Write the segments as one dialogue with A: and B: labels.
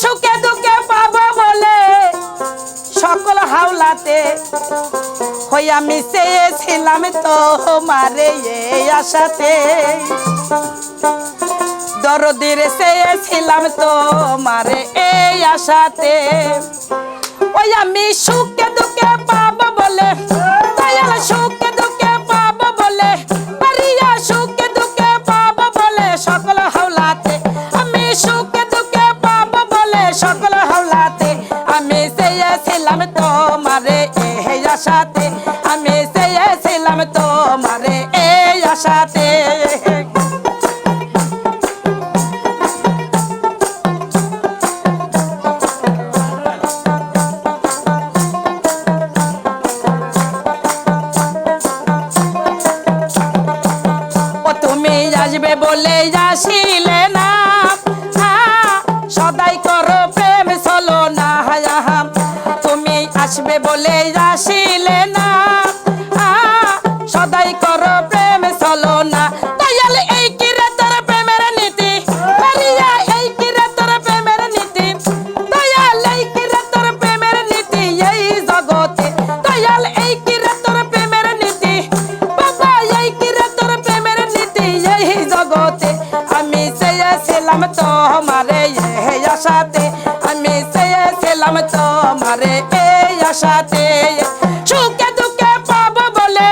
A: সুখে দুঃখে পাবো বলে সকল হাওলাতে হই আমি চেয়েছিলাম তো মারে এই আশাতে। দরদির চেয়েছিলাম তো মারে এই আশাতে। ওই আমি সুখে দুঃখে পাবো বলে তোমারে এই আশাতে। তুমি আসবে বলে আসিলে চেয়েছিলাম তোমারে এই আশাতে। আমি চেয়েছিলাম তোমারে এই আশাতে। সুখে দুঃখে পাবো বলে।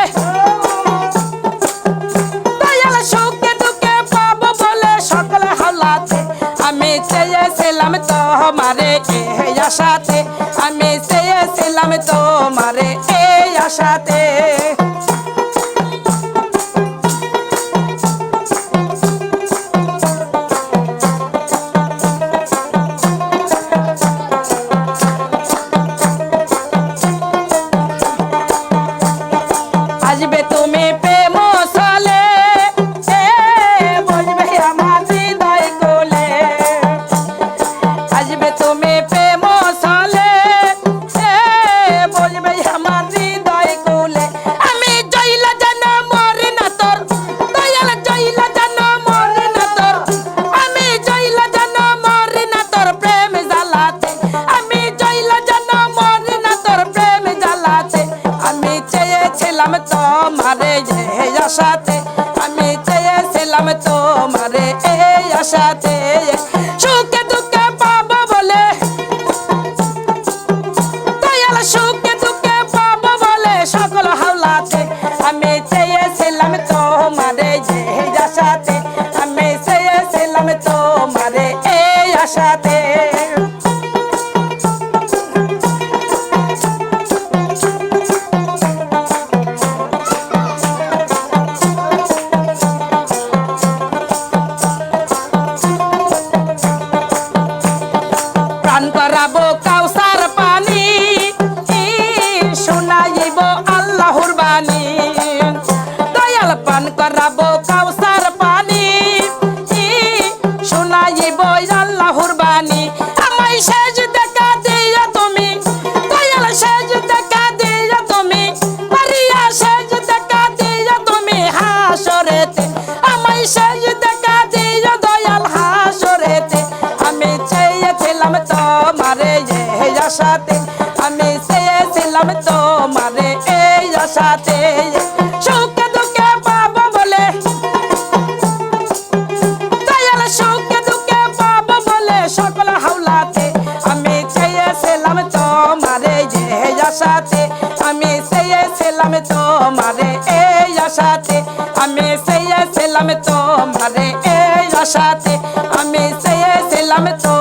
A: সুখে দুঃখে পাবো বলে সকল হালাতে। আমি চেয়েছিলাম তোমারে এই আশাতে। আমি চেয়েছিলাম তোমারে এই আশাতে। চেয়েছিলাম তোমারে এই আশাতে। সুখে দুঃখে পাবো বলে। দয়াল, সুখে দুঃখে পাবো বলে। সকল হাওলাতে আমি চেয়েছিলাম তোমারে এই আশাতে। আমি চেয়েছিলাম তোমারে এই আশাতে। করাবো কাউসার পানি শোনাইব আল্লাহর বাণী। আমায় শেষ দেখা দিয়া তুমি, দয়াল শেষ দেখা দিয়া তুমি, মারিয়া শেষ দেখা দিয়া তুমি হাসরেতে। আমায় শেষ দেখা দিয়া দয়াল হাসরেতে। আমি চেয়েছিলাম তোমারে আশাতে, আমি চেয়েছিলাম তোমারে তোমারে এই আশাতে, আমি চেয়েছিলাম তোমারে এই আশাতে, আমি চেয়েছিলাম তোমারে এই আশাতে, আমি চেয়েছিলাম তো